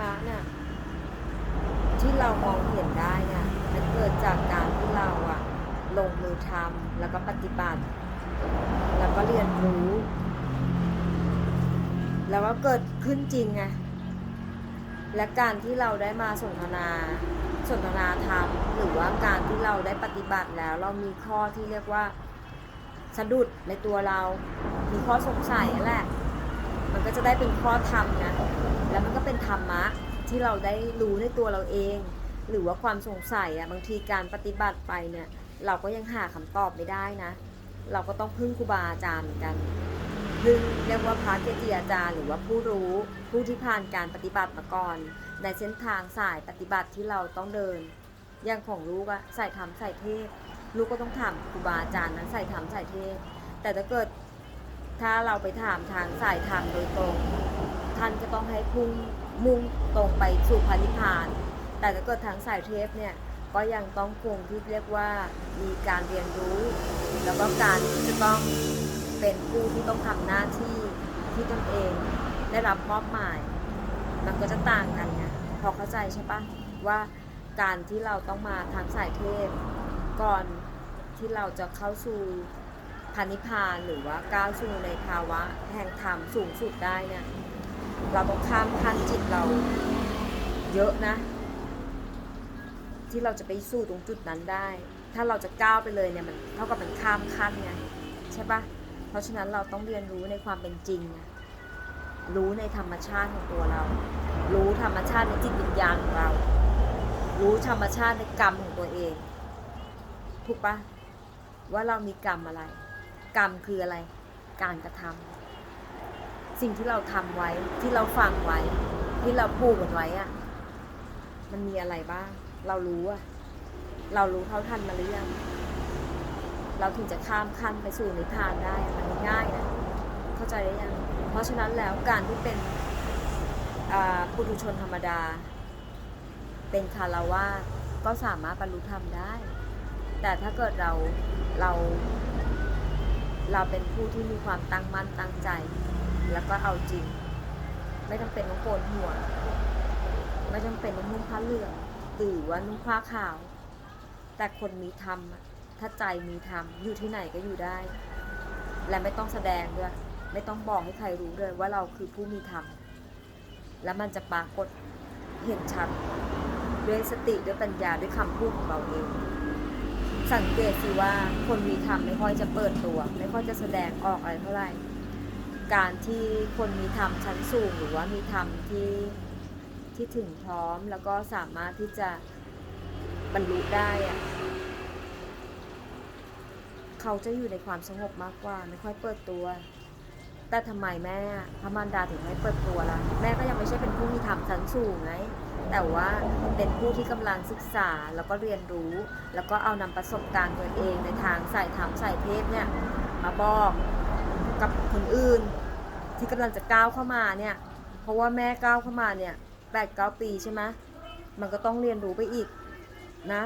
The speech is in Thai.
มะเนี่ยที่เรามองเห็นได้เนี่ยมันเกิดจากการที่เราอะลงมือทำแล้วก็ปฏิบัติ แล้วก็เรียนรู้ แล้วก็เกิดขึ้นจริงไงและการที่เราได้มาสนทนาสนทนาธรรมหรือว่าการที่เราได้ปฏิบัติแล้ว เรามีข้อที่เรียกว่าสะดุดในตัวเรา มีข้อสงสัยนั่นแหละ มันก็จะได้เป็นข้อธรรมนะ แล้วมันก็เป็นธรรมะที่เราได้รู้ในตัวเราเอง หรือว่าความสงสัยอะบางทีการปฏิบัติไปเนี่ย เราก็ยังหาคำตอบไม่ได้นะ เราก็ต้องพึ่งครูบาอาจารย์เหมือนกันพึ่งเรียกว่าพระเกจิอาจารย์หรือว่าผู้รู้ผู้ที่ผ่านการปฏิบัติมาก่อน ในเส้นทางสายปฏิบัติที่เราต้องเดิน อย่างของลูกอะใส่ธรรมใส่เทศลูกก็ต้องถามครูบาอาจารย์นั้นใส่ธรรมใส่เทศแต่ถ้าเกิดถ้าเราไปถามทางสายธรรมโดยตรง ท่านก็ต้องให้พุ่งมุ่งตรงไปสู่พระนิพาน แต่ถ้าเกิดทางสายเทพเนี่ยก็ยังต้องคงที่เรียกว่ามีการเรียนรู้ แล้วก็การที่จะต้องเป็นผู้ที่ต้องทำหน้าที่ที่ตนเองได้รับมอบหมาย มันก็จะต่างกันไงพอเข้าใจใช่ปะว่าการที่เราต้องมาทางสายเทพก่อนที่เราจะเข้าสู่พันิพพานหรือว่าก้าวสู่ในภาวะแห่งธรรมสูงสุดได้เนี่ย เราต้องข้ามขั้นจิตเราเยอะนะ ที่เราจะไปสู่ตรงจุดนั้นได้ ถ้าเราจะก้าวไปเลยเนี่ยมันเท่ากับมันข้ามขั้นไงใช่ปะเพราะฉะนั้นเราต้องเรียนรู้ในความเป็นจริงนะรู้ในธรรมชาติของตัวเรา รู้ธรรมชาติในจิตวิญญาณของเรา รู้ธรรมชาติในกรรมของตัวเอง ถูกปะว่าเรามีกรรมอะไร กรรมคืออะไร การกระทำ สิ่งที่เราทำไว้ที่เราฟังไว้ ที่เราพูดกันไว้อะมันมีอะไรบ้าง เรารู้อะเรารู้เท่าทันมาหรือยังเราถึงจะข้ามขั้นไปสู่นิพพานได้มันง่ายนะเข้าใจได้ยังเพราะฉะนั้นแล้วการที่เป็นปุถุชนธรรมดา เป็นคารวาก็สามารถบรรลุธรรมได้ แต่ถ้าเกิดเราเราเราเป็นผู้ที่มีความตั้งมั่นตั้งใจ แล้วก็เอาจริง ไม่ต้องเป็นต้องโกนหัว ไม่จำเป็นต้องนุ่งผ้าเหลืองหรือว่านุ่งผ้าขาว แต่คนมีธรรมถ้าใจมีธรรมอยู่ที่ไหนก็อยู่ได้ และไม่ต้องแสดงด้วย ไม่ต้องบอกให้ใครรู้เลยว่าเราคือผู้มีธรรมแล้วมันจะปรากฏเห็นชัดด้วยสติด้วยปัญญาด้วยคำพูดของเราเอง สังเกตสิว่าคนมีธรรมไม่ค่อยจะเปิดตัว ไม่ค่อยจะแสดงออกอะไรเท่าไหร่ การที่คนมีธรรมชั้นสูงหรือว่ามีธรรมที่ที่ถึงพร้อมแล้วก็สามารถที่จะบรรลุได้อะเขาจะอยู่ในความสงบมากกว่าไม่ค่อยเปิดตัว แต่ทำไมแม่พระมารดาถึงไม่เปิดตัวล่ะ แม่ก็ยังไม่ใช่เป็นผู้มีธรรมชั้นสูงไงแต่ว่าเป็นผู้ที่กำลังศึกษาแล้วก็เรียนรู้ แล้วก็เอานำประสบการณ์ตัวเองในทางสายธรรมสายเทพเนี่ยมาบอก กับคนอื่น ที่กำลังจะก้าวเข้ามาเนี่ย เพราะว่าแม่ก้าวเข้ามาเนี่ยแปดเก้าปีใช่ไหมมันก็ต้องเรียนรู้ไปอีกนะ